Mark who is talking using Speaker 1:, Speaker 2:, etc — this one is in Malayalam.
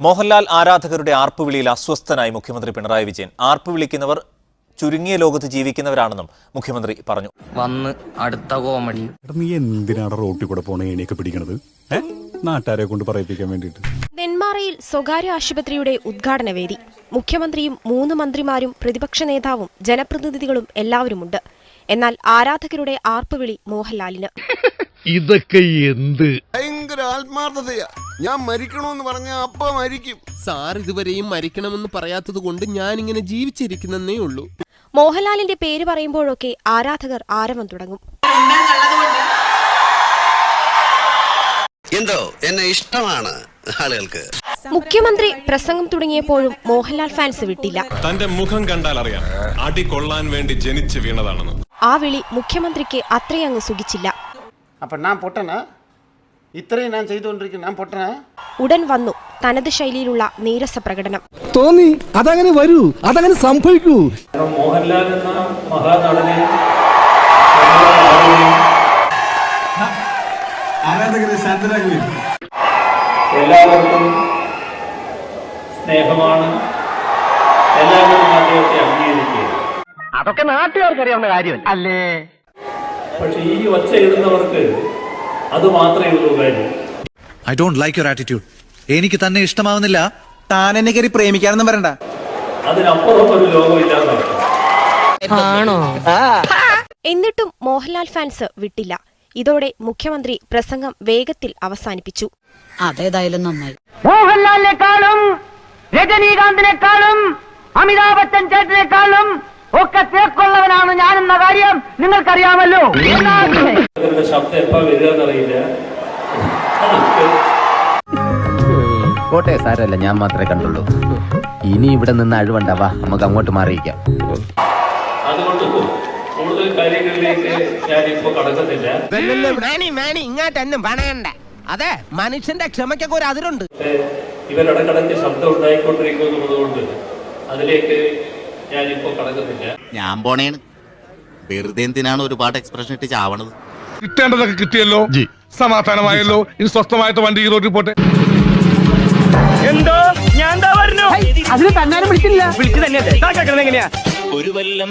Speaker 1: മോഹൻലാൽ ആരാധകരുടെ ആർപ്പുവിളിയിൽ അസ്വസ്ഥനായി മുഖ്യമന്ത്രി പിണറായി വിജയൻ. ആർപ്പുവിളിക്കുന്നവർ ചുരുങ്ങിയ ലോകത്ത് ജീവിക്കുന്നവരാണെന്നും മുഖ്യമന്ത്രി പറഞ്ഞു.
Speaker 2: വന്ന് അടുത്ത കോമഡി.
Speaker 3: നീ എന്തിനാണ് റോട്ടിൽ കൂടെ പോണ ഏണിയൊക്കെ പിടിക്കണത്? നാട്ടുകാരെ കൊണ്ട് പറയിപ്പിക്കാൻ വേണ്ടിയിട്ട്.
Speaker 4: നെന്മാറയിൽ സ്വകാര്യ ആശുപത്രിയുടെ ഉദ്ഘാടന വേദി മുഖ്യമന്ത്രിയും മൂന്ന് മന്ത്രിമാരും പ്രതിപക്ഷ നേതാവും ജനപ്രതിനിധികളും എല്ലാവരുമുണ്ട്. എന്നാൽ ആരാധകരുടെ ആർപ്പുവിളി മോഹൻലാലിന്.
Speaker 5: ഇതൊക്കെ എന്ത്?
Speaker 6: ഭയങ്കര ആത്മാർത്ഥതയാ. ഞാൻ മരിക്കണമെന്ന് പറഞ്ഞ അപ്പ മരിക്കും.
Speaker 7: സാർ ഇതുവരെയും മരിക്കണമെന്ന് പറയാത്തത് കൊണ്ട് ഞാൻ ഇങ്ങനെ ജീവിച്ചിരിക്കുന്നേ ഉള്ളൂ.
Speaker 4: മോഹൻലാലിന്റെ പേര് പറയുമ്പോഴൊക്കെ ആരാധകർ ആരവം തുടങ്ങും.
Speaker 8: എന്തോ എന്നെ ഇഷ്ടമാണ് ആളുകൾക്ക്.
Speaker 4: മുഖ്യമന്ത്രി പ്രസംഗം തുടങ്ങിയപ്പോഴും മോഹൻലാൽ ഫാൻസ് വിട്ടില്ല.
Speaker 5: തന്റെ മുഖം കണ്ടാൽ അറിയാം അടി കൊള്ളാൻ വേണ്ടി ജനിച്ചു വീണതാണെന്ന്.
Speaker 4: ആ വിളി മുഖ്യമന്ത്രിക്ക് അത്രയങ്ങ് സുഖിച്ചില്ല.
Speaker 6: അപ്പൊ ഞാൻ പൊട്ടനാ? ഇത്രയും ഞാൻ ചെയ്തുകൊണ്ടിരിക്കുന്നു. ഞാൻ പൊട്ടനാ?
Speaker 4: ഉടൻ വന്നു തനത് ശൈലിയിലുള്ള നീരസ പ്രകടനം.
Speaker 9: തോന്നി അതങ്ങനെ വരൂ അതങ്ങനെ സംഭവിക്കൂ.
Speaker 10: മോഹൻലാൽ എന്ന മഹാനടനെ എല്ലാവർക്കും സ്നേഹമാണ്. എല്ലാവരും അദ്ദേഹത്തെ അംഗീകരിക്കുക
Speaker 2: അതൊക്കെ നാട്ടുകാർക്ക് അറിയാവുന്ന കാര്യം അല്ലേ
Speaker 10: പക്ഷെ ഈ ഒച്ച ഇടുന്നവർക്ക് അത് മാത്രമേ ഉള്ളൂ കാര്യം
Speaker 9: I don't like your attitude എനിക്ക് തന്നെ ഇഷ്ടമാവുന്നില്ല.
Speaker 7: താൻ എന്നെ കയറി പ്രേമിക്കാനൊന്നും വരണ്ട.
Speaker 10: അതിനപ്പുറം ഒരു ലോകമില്ലാത്തവർക്ക്
Speaker 4: എന്നിട്ടും മോഹൻലാൽ ഫാൻസ് വിട്ടില്ല. ഇതോടെ മുഖ്യമന്ത്രി പ്രസംഗം വേഗത്തിൽ അവസാനിപ്പിച്ചു.
Speaker 11: അതേതായാലും നന്നായി.
Speaker 2: മോഹൻലാലിനെക്കാളും രജനീകാന്തിനെക്കാളും അമിതാഭ് ബച്ചൻ ചേട്ടനെക്കാളും ഒക്കെ തേക്കുള്ളവനാണ് ഞാനെന്ന കാര്യം നിങ്ങൾക്കറിയാമല്ലോ.
Speaker 10: ശബ്ദം എപ്പോ
Speaker 2: കോട്ടെ സാരല്ല ഞാൻ മാത്രമേ കണ്ടുള്ളൂ. ഇനി ഇവിടെ നിന്ന് അഴിവുണ്ടാവാ നമുക്ക് അങ്ങോട്ട് മാറിയിക്കാം
Speaker 10: അതുകൊണ്ട് കൂടുതൽ കാര്യങ്ങളിലേക്ക് ഞാനിപ്പോ കടക്കുന്നില്ല.
Speaker 7: ഇങ്ങോട്ടെന്നും പണയണ്ട. അതെ മനുഷ്യന്റെ ക്ഷമയ്ക്കൊക്കെ ഒരു അതിരുണ്ട്.
Speaker 10: പക്ഷേ ഇവരിടക്കിടയ്ക്ക് ശബ്ദം ഉണ്ടായിക്കൊണ്ടിരിക്കുന്നതുകൊണ്ട് അതിലേക്ക് ഞാനിപ്പോ കടക്കുന്നില്ല.
Speaker 8: ഞാൻ പോണേണ്. വെറുതെ എന്തിനാണ് ഒരുപാട് എക്സ്പ്രഷൻ ഇട്ട് ചാവണത്?
Speaker 5: കിട്ടേണ്ടതൊക്കെ കിട്ടിയല്ലോ. സമാധാനമായല്ലോ. ഇനി സ്വസ്ഥമായിട്ട് വണ്ടി റോഡിൽ പോട്ടെ. എന്തോ?
Speaker 2: ഞാൻ അതിന് തന്നാലും വിളിച്ചില്ല. വിളിച്ചു തന്നെ എങ്ങനെയാ?
Speaker 8: ഒരു വല്ലം